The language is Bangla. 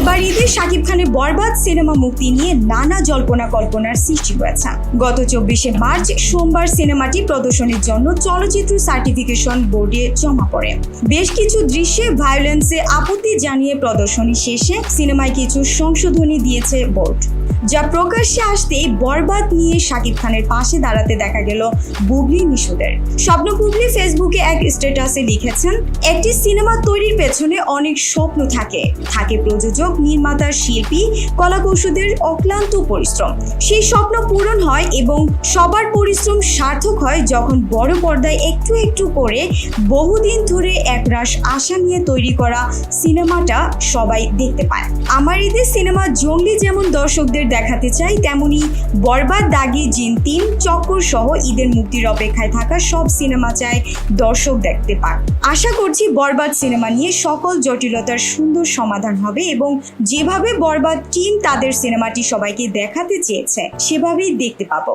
এবার ঈদে শাকিব খানের বরবাদ সিনেমা মুক্তি নিয়ে নানা জল্পনা কল্পনার সৃষ্টি হয়েছে। গত চব্বিশে মার্চ, সোমবার সিনেমাটি প্রদর্শনের জন্য চলচ্চিত্র সার্টিফিকেশন বোর্ডে জমা পড়ে। বেশ কিছু দৃশ্যে ভায়োলেন্সে আপত্তি জানিয়ে প্রদর্শনী শেষে সিনেমায় কিছু সংশোধনী দিয়েছে বোর্ড। যা প্রকাশ্যে আসতেই বরবাদ নিয়ে শাকিব খানের পাশে দাঁড়াতে দেখা গেল বুবলি মিশুদের। স্বপ্ন বুবলি ফেসবুকে এক স্ট্যাটাসে লিখেছেন, একটি সিনেমা তৈরির পেছনে অনেক স্বপ্ন থাকে। থাকে প্রযোজক নির্মাতার শিল্পী, কলাকৌশলদের অক্লান্ত পরিশ্রম। সেই স্বপ্ন পূরণ হয় এবং সবার পরিশ্রম সার্থক হয় যখন বড় পর্দায় একটু একটু করে বহুদিন ধরে একরাশ আশা নিয়ে তৈরি করা সিনেমাটা সবাই দেখতে পায়। আমার ঈদের সিনেমা জঙ্গলি যেমন দর্শকদের দেখাতে চাই, তেমনি বরবাদ দাগি জিন তিন চক্কর সহ ঈদের মুক্তির অপেক্ষায় থাকা সব সিনেমা চায় দর্শক দেখতে পাক। আশা করছি বরবাদ সিনেমা নিয়ে সকল জটিলতার সুন্দর সমাধান হবে এবং যেভাবে বরবাদ টিম তাদের সিনেমাটি সবাইকে দেখাতে চেয়েছে, সেভাবেই দেখতে পাবো।